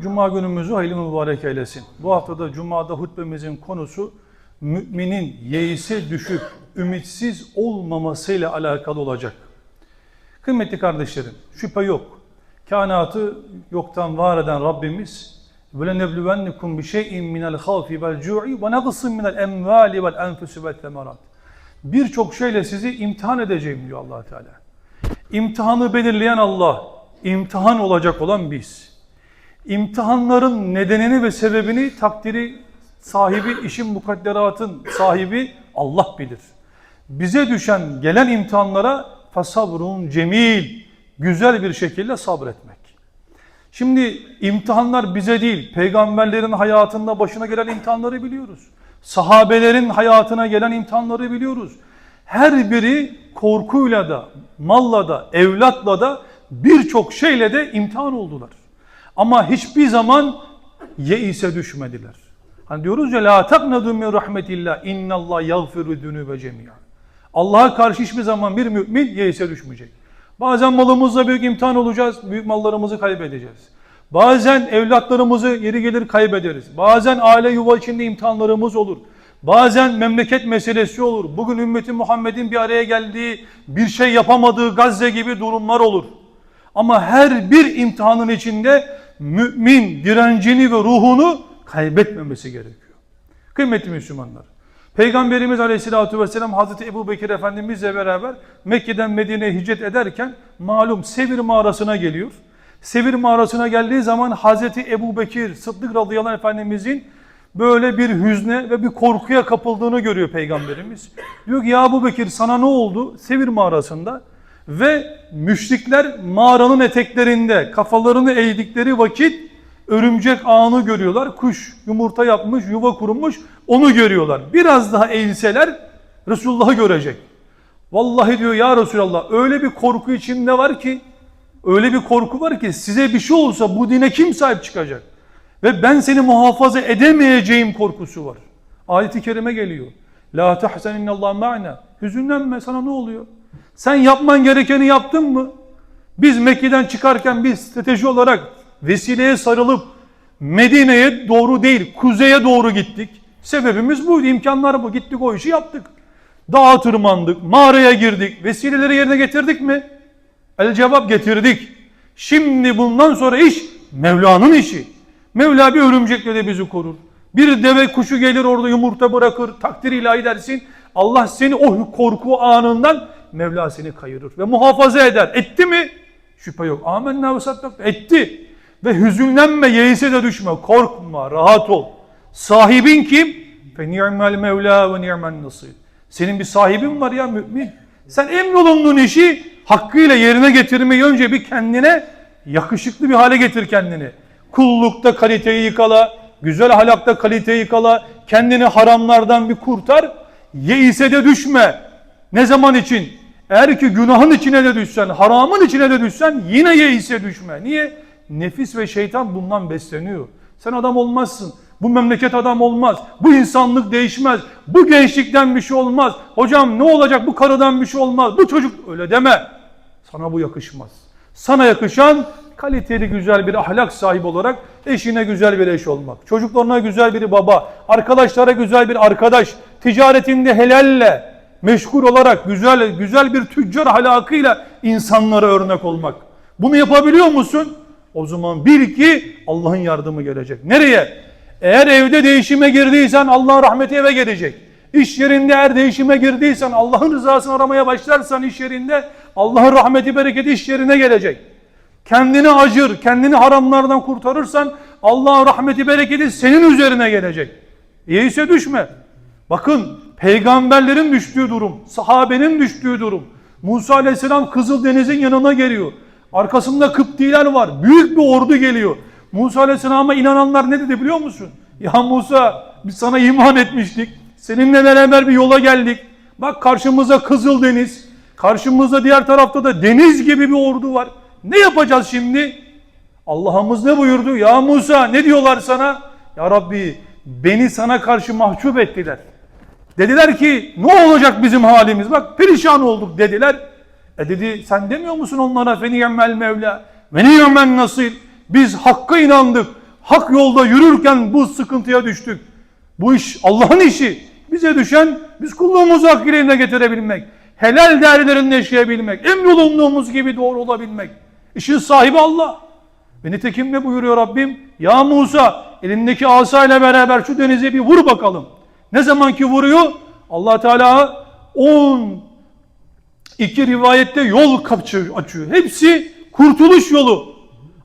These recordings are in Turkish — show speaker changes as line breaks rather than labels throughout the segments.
Cuma günümüzü hayırlı mübarek eylesin. Bu haftada Cuma'da hutbemizin konusu müminin yeise düşüp ümitsiz olmamasıyla alakalı olacak. Kıymetli kardeşlerim, şüphe yok. Kainatı yoktan var eden Rabbimiz وَلَنَبْلُوَنِّكُمْ بِشَيْءٍ مِنَ الْخَوْفِ وَالْجُوعِ وَنَقْصٍ مِنَ الْاَمْوَالِ وَالْاَنْفُسِ وَالْثَمَرَاتِ Birçok şeyle sizi imtihan edeceğim diyor allah Teala. İmtihanı belirleyen Allah, imtihan olacak olan biz. İmtihanların nedenini ve sebebini takdiri sahibi, işin mukadderatın sahibi Allah bilir. Bize düşen gelen imtihanlara fasabrun cemil, güzel bir şekilde sabretmek. Şimdi imtihanlar bize değil, peygamberlerin hayatında başına gelen imtihanları biliyoruz. Sahabelerin hayatına gelen imtihanları biliyoruz. Her biri korkuyla da, malla da, evlatla da birçok şeyle de imtihan oldular. Ama hiçbir zaman yeise düşmediler. Hani diyoruz ya la taknadu min rahmetillah innallah yaghfiru ve cemiyan. Allah'a karşı hiçbir zaman bir mümin yeise düşmeyecek. Bazen malımızla büyük imtihan olacağız, büyük mallarımızı kaybedeceğiz. Bazen evlatlarımızı yeri gelir kaybederiz. Bazen aile yuva içinde imtihanlarımız olur. Bazen memleket meselesi olur. Bugün ümmeti Muhammed'in bir araya geldiği, bir şey yapamadığı Gazze gibi durumlar olur. Ama her bir imtihanın içinde mümin direncini ve ruhunu kaybetmemesi gerekiyor. Kıymetli Müslümanlar. Peygamberimiz Aleyhisselatü Vesselam Hazreti Ebu Bekir Efendimizle beraber Mekke'den Medine'ye hicret ederken malum Sevir mağarasına geliyor. Sevir mağarasına geldiği zaman Hazreti Ebu Bekir Sıddık radıyallahu Efendimizin böyle bir hüzne ve bir korkuya kapıldığını görüyor Peygamberimiz. Diyor ki ya Ebu Bekir sana ne oldu? Sevir mağarasında ve müşrikler mağaranın eteklerinde kafalarını eğdikleri vakit örümcek ağını görüyorlar. Kuş yumurta yapmış, yuva kurmuş onu görüyorlar. Biraz daha eğilseler Resulullah'ı görecek. Vallahi diyor ya Resulallah öyle bir korku içimde var ki öyle bir korku var ki size bir şey olsa bu dine kim sahip çıkacak? Ve ben seni muhafaza edemeyeceğim korkusu var. Ayet-i kerime geliyor. La tahzen innallah ma'na. Hüzünlenme sana ne oluyor? Sen yapman gerekeni yaptın mı? Biz Mekke'den çıkarken bir strateji olarak vesileye sarılıp Medine'ye doğru değil kuzeye doğru gittik. Sebebimiz buydu. imkanlar bu. Gittik o işi yaptık. Dağa tırmandık, mağaraya girdik. Vesileleri yerine getirdik mi? El cevap getirdik. Şimdi bundan sonra iş Mevla'nın işi. Mevla bir örümcekle de bizi korur. Bir deve kuşu gelir orada yumurta bırakır. Takdir ilahi dersin. Allah seni o korku anından Mevla seni kayırır ve muhafaza eder. Etti mi? Şüphe yok. Amenna ve sattak. Etti. Ve hüzünlenme, yeise de düşme. Korkma, rahat ol. Sahibin kim? Fe ni'mel mevla ve ni'men nasir. Senin bir sahibin var ya mümin. Sen emrolunduğun işi hakkıyla yerine getirmeyi önce bir kendine yakışıklı bir hale getir kendini. Kullukta kaliteyi yıkala, güzel ahlakta kaliteyi yıkala, kendini haramlardan bir kurtar. Yeise de düşme. Ne zaman için? Eğer ki günahın içine de düşsen, haramın içine de düşsen yine yeise düşme. Niye? Nefis ve şeytan bundan besleniyor. Sen adam olmazsın. Bu memleket adam olmaz. Bu insanlık değişmez. Bu gençlikten bir şey olmaz. Hocam ne olacak bu karıdan bir şey olmaz. Bu çocuk öyle deme. Sana bu yakışmaz. Sana yakışan kaliteli güzel bir ahlak sahibi olarak eşine güzel bir eş olmak. Çocuklarına güzel bir baba. Arkadaşlara güzel bir arkadaş. Ticaretinde helalle meşgul olarak güzel güzel bir tüccar ahlakıyla insanlara örnek olmak. Bunu yapabiliyor musun? O zaman bil ki Allah'ın yardımı gelecek. Nereye? Eğer evde değişime girdiysen Allah'ın rahmeti eve gelecek. İş yerinde eğer değişime girdiysen Allah'ın rızasını aramaya başlarsan iş yerinde Allah'ın rahmeti bereketi iş yerine gelecek. Kendini acır, kendini haramlardan kurtarırsan Allah'ın rahmeti bereketi senin üzerine gelecek. İyiyse düşme. Bakın peygamberlerin düştüğü durum, sahabenin düştüğü durum. Musa aleyhisselam Kızıldeniz'in yanına geliyor. Arkasında Kıptiler var. Büyük bir ordu geliyor. Musa aleyhisselama inananlar ne dedi biliyor musun? Ya Musa biz sana iman etmiştik. Seninle beraber bir yola geldik. Bak karşımızda Kızıldeniz. Karşımızda diğer tarafta da deniz gibi bir ordu var. Ne yapacağız şimdi? Allah'ımız ne buyurdu? Ya Musa ne diyorlar sana? Ya Rabbi beni sana karşı mahcup ettiler. Dediler ki ne olacak bizim halimiz? Bak perişan olduk dediler. E dedi sen demiyor musun onlara feniyemmel mevla ve niyemmen nasıl? Biz hakka inandık. hak yolda yürürken bu sıkıntıya düştük. Bu iş Allah'ın işi. Bize düşen biz kulluğumuzu hakkıyla yerine getirebilmek. Helal değerlerinde yaşayabilmek. Emrolunduğumuz gibi doğru olabilmek. İşin sahibi Allah. Ve nitekim ne buyuruyor Rabbim? Ya Musa elindeki asayla beraber şu denize bir vur bakalım. Ne zaman ki vuruyor allah Teala 10 iki rivayette yol kapçı açıyor. Hepsi kurtuluş yolu.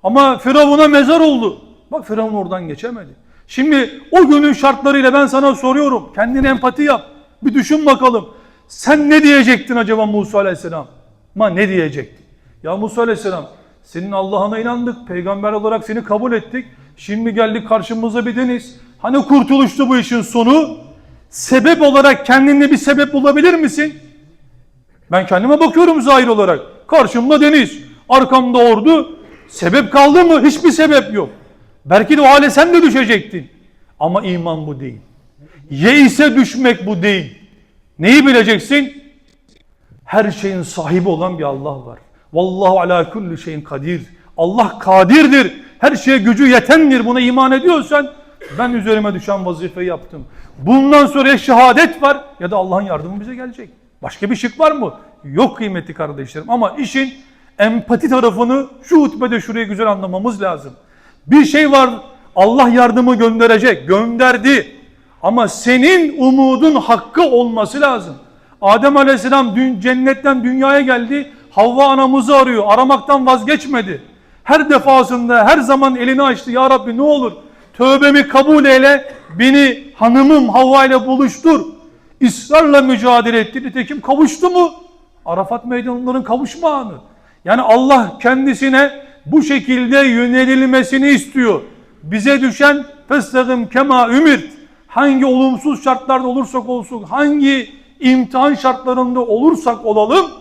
Ama Firavun'a mezar oldu. Bak Firavun oradan geçemedi. Şimdi o günün şartlarıyla ben sana soruyorum. Kendine empati yap. Bir düşün bakalım. Sen ne diyecektin acaba Musa Aleyhisselam? Ma ne diyecektin? Ya Musa Aleyhisselam senin Allah'ına inandık. Peygamber olarak seni kabul ettik. Şimdi geldik karşımıza bir deniz. Hani kurtuluştu bu işin sonu? Sebep olarak kendinde bir sebep bulabilir misin? Ben kendime bakıyorum zahir olarak. Karşımda deniz, arkamda ordu. Sebep kaldı mı? Hiçbir sebep yok. Belki de o hale sen de düşecektin. Ama iman bu değil. Yeise düşmek bu değil. Neyi bileceksin? Her şeyin sahibi olan bir Allah var. Vallahu ala kulli şeyin kadir. Allah kadirdir. Her şeye gücü yetendir. Buna iman ediyorsan ben üzerime düşen vazifeyi yaptım. Bundan sonra ya şehadet var ya da Allah'ın yardımı bize gelecek. Başka bir şık var mı? Yok kıymetli kardeşlerim. Ama işin empati tarafını şu hutbede şuraya güzel anlamamız lazım. Bir şey var Allah yardımı gönderecek. Gönderdi. Ama senin umudun hakkı olması lazım. Adem Aleyhisselam dün cennetten dünyaya geldi. Havva anamızı arıyor. Aramaktan vazgeçmedi. Her defasında her zaman elini açtı. Ya Rabbi ne olur tövbemi kabul eyle. Beni hanımım Havva ile buluştur. İsrarla mücadele etti. Nitekim kavuştu mu? Arafat meydanların kavuşma anı. Yani Allah kendisine bu şekilde yönelilmesini istiyor. Bize düşen festagim kema ümirt. Hangi olumsuz şartlarda olursak olsun, hangi imtihan şartlarında olursak olalım,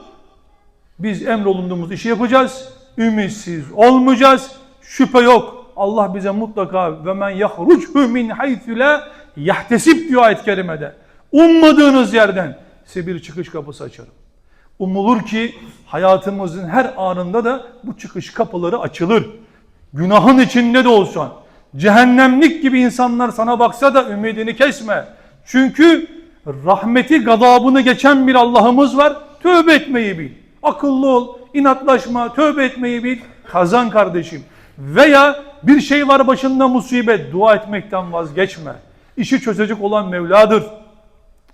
biz emrolunduğumuz işi yapacağız. Ümitsiz olmayacağız. Şüphe yok. Allah bize mutlaka ve men yahruchu min haythu la yahtesib diyor ayet-i kerimede. Ummadığınız yerden size bir çıkış kapısı açarım. Umulur ki hayatımızın her anında da bu çıkış kapıları açılır. Günahın içinde de olsan, cehennemlik gibi insanlar sana baksa da ümidini kesme. Çünkü rahmeti gadabını geçen bir Allah'ımız var. Tövbe etmeyi bil. Akıllı ol, inatlaşma, tövbe etmeyi bil. Kazan kardeşim. Veya bir şey var başında musibet, dua etmekten vazgeçme. İşi çözecek olan Mevla'dır.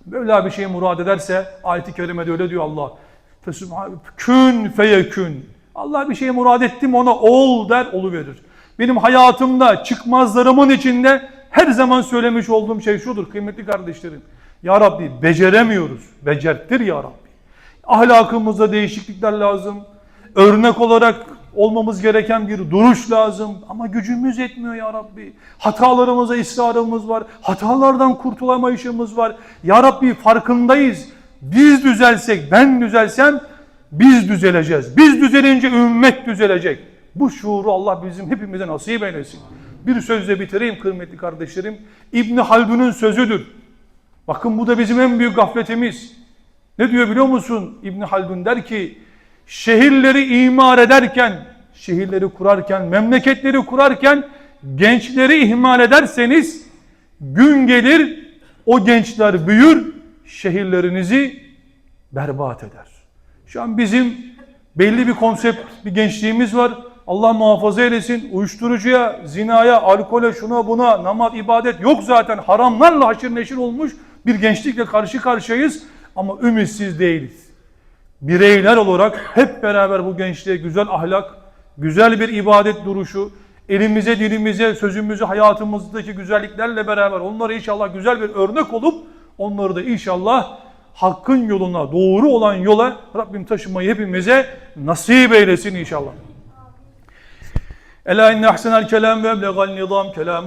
Mevla bir şey murad ederse ayet-i kerimede öyle diyor Allah. Kün feyekün. Allah bir şey murad etti mi ona ol der verir. Benim hayatımda çıkmazlarımın içinde her zaman söylemiş olduğum şey şudur kıymetli kardeşlerim. Ya Rabbi beceremiyoruz. Becerttir ya Rabbi. Ahlakımızda değişiklikler lazım. Örnek olarak olmamız gereken bir duruş lazım. Ama gücümüz yetmiyor ya Rabbi. Hatalarımıza ısrarımız var. Hatalardan kurtulamayışımız var. Ya Rabbi farkındayız. Biz düzelsek, ben düzelsem biz düzeleceğiz. Biz düzelince ümmet düzelecek. Bu şuuru Allah bizim hepimize nasip eylesin. Bir sözle bitireyim kıymetli kardeşlerim. İbni Haldun'un sözüdür. Bakın bu da bizim en büyük gafletimiz. Ne diyor biliyor musun? İbni Haldun der ki şehirleri imar ederken, şehirleri kurarken, memleketleri kurarken gençleri ihmal ederseniz gün gelir o gençler büyür şehirlerinizi berbat eder. Şu an bizim belli bir konsept, bir gençliğimiz var. Allah muhafaza eylesin. Uyuşturucuya, zinaya, alkole, şuna buna, namaz, ibadet yok zaten. Haramlarla haşır neşir olmuş bir gençlikle karşı karşıyayız. Ama ümitsiz değiliz. Bireyler olarak hep beraber bu gençliğe güzel ahlak, güzel bir ibadet duruşu, elimize, dilimize, sözümüzü, hayatımızdaki güzelliklerle beraber onlara inşallah güzel bir örnek olup onları da inşallah hakkın yoluna, doğru olan yola Rabbim taşımayı hepimize nasip eylesin inşallah. Ela inne ahsenel kelam ve eblegal nizam kelam